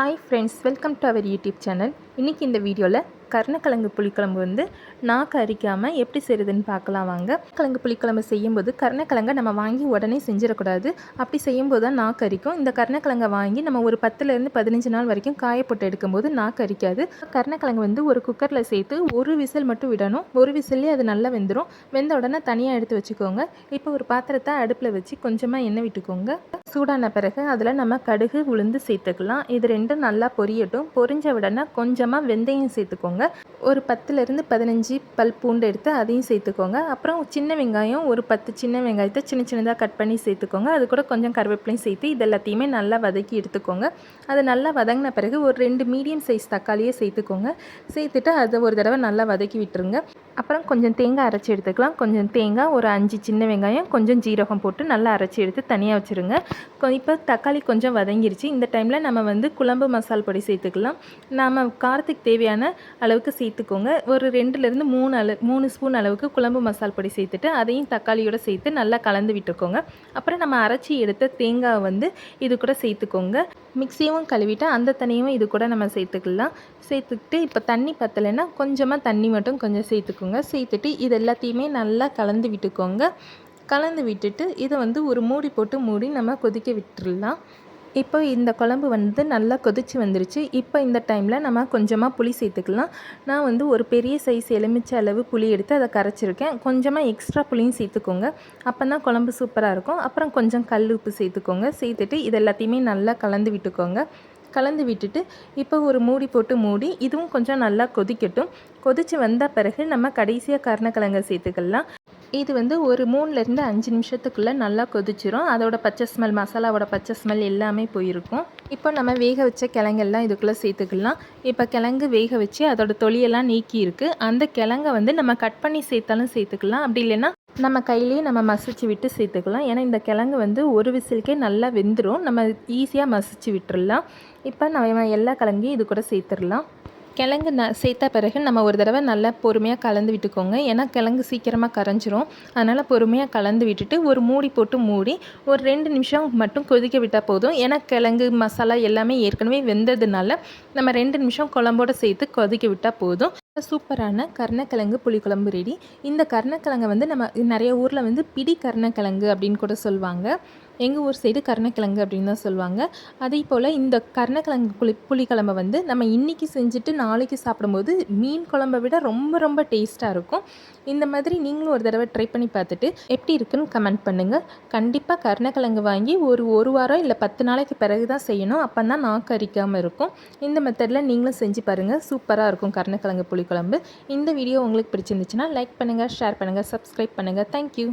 Hi friends welcome to our YouTube channel இன்றைக்கி இந்த வீடியோவில் கருணக்கிழங்கு புளிக்குழம்பு வந்து நாக்கு அரிக்காமல் எப்படி செய்கிறதுன்னு பார்க்கலாம் வாங்க. கிழங்கு புளிக்குழம்பு செய்யும்போது கருணக்கிழங்கை நம்ம வாங்கி உடனே செஞ்சிடக்கூடாது. அப்படி செய்யும்போது தான் நாக்கு அரிக்கும். இந்த கருணக்கிழங்கை வாங்கி நம்ம ஒரு பத்துலேருந்து பதினஞ்சு நாள் வரைக்கும் காயப்போட்டு எடுக்கும்போது நாக்கு அரிக்காது. கருணக்கிழங்கு வந்து ஒரு குக்கரில் சேர்த்து ஒரு விசில் மட்டும் விடணும். ஒரு விசிலே அது நல்லா வெந்துடும் வெந்த உடனே தனியாக எடுத்து வச்சுக்கோங்க. இப்போ ஒரு பாத்திரத்தை அடுப்பில் வச்சு கொஞ்சமாக எண்ணெய் விட்டுக்கோங்க. சூடான பிறகு அதில் நம்ம கடுகு உளுந்து சேர்த்துக்கலாம். இது ரெண்டும் நல்லா பொரியட்டும். பொரிஞ்ச உடனே கொஞ்சமாக வெந்தயம் சேர்த்துக்கோங்க. ஒரு பத்துலேருந்து பதினஞ்சு பல் பூண்டு எடுத்து அதையும் சேர்த்துக்கோங்க. அப்புறம் சின்ன வெங்காயம் ஒரு பத்து சின்ன வெங்காயத்தை சின்ன சின்னதாக கட் பண்ணி சேர்த்துக்கோங்க. அது கூட கொஞ்சம் கருவேப்பிலையும் சேர்த்து இது எல்லாத்தையுமே நல்லா வதக்கி எடுத்துக்கோங்க. அது நல்லா வதங்கின பிறகு ஒரு ரெண்டு மீடியம் சைஸ் தக்காளியே சேர்த்துக்கோங்க. சேர்த்துட்டு அதை ஒரு தடவை நல்லா வதக்கி விட்டுருங்க. அப்புறம் கொஞ்சம் தேங்காய் அரைச்சி எடுத்துக்கலாம். கொஞ்சம் தேங்காய் ஒரு அஞ்சு சின்ன வெங்காயம் கொஞ்சம் ஜீரகம் போட்டு நல்லா அரைச்சி எடுத்து தனியாக வச்சுருங்க. இப்போ தக்காளி கொஞ்சம் வதங்கிருச்சு. இந்த டைமில் நம்ம வந்து குழம்பு மசால் பொடி சேர்த்துக்கலாம். நாம் காரத்துக்கு தேவையான அளவுக்கு சேர்த்துக்கோங்க. ஒரு ரெண்டுலேருந்து மூணு அளவு மூணு ஸ்பூன் அளவுக்கு குழம்பு மசால் பொடி சேர்த்துட்டு அதையும் தக்காளியோடு சேர்த்து நல்லா கலந்து விட்டுக்கோங்க. அப்புறம் நம்ம அரைச்சி எடுத்த தேங்காய் வந்து இது கூட சேர்த்துக்கோங்க. மிக்சியும் கழுவிட்டு அந்த தண்ணியும் இது கூட நம்ம சேர்த்துக்கலாம். சேர்த்துக்கிட்டு இப்போ தண்ணி பத்தலைன்னா கொஞ்சமாக தண்ணி மட்டும் கொஞ்சம் சேர்த்துக்கோங்க. சேர்த்துட்டு இது எல்லாத்தையுமே நல்லா கலந்து விட்டுக்கோங்க. கலந்து விட்டுட்டு இதை வந்து ஒரு மூடி போட்டு மூடி நம்ம கொதிக்க விட்டுடலாம் இப்போ இந்த குழம்பு வந்து நல்லா கொதிச்சு வந்துருச்சு. இப்போ இந்த டைமில் நம்ம கொஞ்சமாக புளி சேர்த்துக்கலாம். நான் வந்து ஒரு பெரிய சைஸ் எலுமிச்சை அளவு புளி எடுத்து அதை கரைச்சிருக்கேன். கொஞ்சமாக எக்ஸ்ட்ரா புளியும் சேர்த்துக்கோங்க. அப்போ தான் குழம்பு சூப்பராக இருக்கும். அப்புறம் கொஞ்சம் கல் உப்பு சேர்த்துக்கோங்க. சேர்த்துட்டு இது எல்லாத்தையுமே நல்லா கலந்து விட்டுக்கோங்க. கலந்து விட்டுட்டு இப்போ ஒரு மூடி போட்டு மூடி இதுவும் கொஞ்சம் நல்லா கொதிக்கட்டும். கொதித்து வந்த பிறகு நம்ம கடைசியாக கருணக்கிழங்கை சேர்த்துக்கலாம். இது வந்து ஒரு மூணுலேருந்து அஞ்சு நிமிஷத்துக்குள்ளே நல்லா கொதிச்சிரும். அதோட பச்சை ஸ்மெல் மசாலாவோட பச்சை ஸ்மெல் எல்லாமே போயிருக்கும். இப்போ நம்ம வேக வச்ச கிழங்கெல்லாம் இதுக்குள்ளே சேர்த்துக்கலாம். இப்போ கிழங்கு வேக வச்சு அதோட தொலியெல்லாம் நீக்கி இருக்குது அந்த கிழங்கை வந்து நம்ம கட் பண்ணி சேர்த்தாலும் சேர்த்துக்கலாம். அப்படி இல்லைன்னா நம்ம கையிலேயே நம்ம மசிச்சு விட்டு சேர்த்துக்கலாம். ஏன்னா இந்த கிழங்கு வந்து ஒரு விசிலுக்கே நல்லா வெந்துடும் நம்ம ஈஸியாக மசிச்சு விட்டுடலாம் இப்போ நம்ம எல்லா கிழங்கையும் இது கூட சேர்த்துடலாம். கிழங்கு ந சேர்த்த பிறகு நம்ம ஒரு தடவை நல்லா பொறுமையாக கலந்து விட்டுக்கோங்க. ஏன்னா கிழங்கு சீக்கிரமாக கரைஞ்சிரும். அதனால் பொறுமையாக கலந்து விட்டுட்டு ஒரு மூடி போட்டு மூடி ஒரு ரெண்டு நிமிஷம் மட்டும் கொதிக்க விட்டால் போதும். ஏன்னா கிழங்கு மசாலா எல்லாமே ஏற்கனவே வெந்ததுனால நம்ம ரெண்டு நிமிஷம் குழம்போடு சேர்த்து கொதிக்க விட்டால் போதும். சூப்பரான கர்ணக்கிழங்கு புளிக்குழம்பு ரெடி இந்த கர்ணக்கிழங்கை வந்து நம்ம நிறைய ஊரில் வந்து பிடி கர்ணக்கிழங்கு அப்படின்னு கூட சொல்லுவாங்க. எங்கள் ஊர் சைடு கருணக்கிழங்கு அப்படின்னு தான் சொல்லுவாங்க. அதே போல் இந்த கருணக்கிழங்கு புளி புளிக்குழம்பை வந்து நம்ம இன்றைக்கி செஞ்சுட்டு நாளைக்கு சாப்பிடும்போது மீன் குழம்பை விட ரொம்ப ரொம்ப டேஸ்ட்டாக இருக்கும். இந்த மாதிரி நீங்களும் ஒரு தடவை ட்ரை பண்ணி பார்த்துட்டு எப்படி இருக்குன்னு கமெண்ட் பண்ணுங்கள் கண்டிப்பாக கருணக்கிழங்கு வாங்கி ஒரு ஒரு வாரம் இல்லை பத்து நாளைக்கு பிறகு தான் செய்யணும். அப்போ தான் நாக்கு அரிக்காமல் இருக்கும். இந்த மெத்தடில் நீங்களும் செஞ்சு பாருங்கள் சூப்பராக இருக்கும் கருணக்கிழங்கு புளிக்குழம்பு. இந்த வீடியோ உங்களுக்கு பிடிச்சிருந்துச்சுன்னா லைக் பண்ணுங்கள் ஷேர் பண்ணுங்கள் சப்ஸ்கிரைப் பண்ணுங்கள் தேங்க்யூ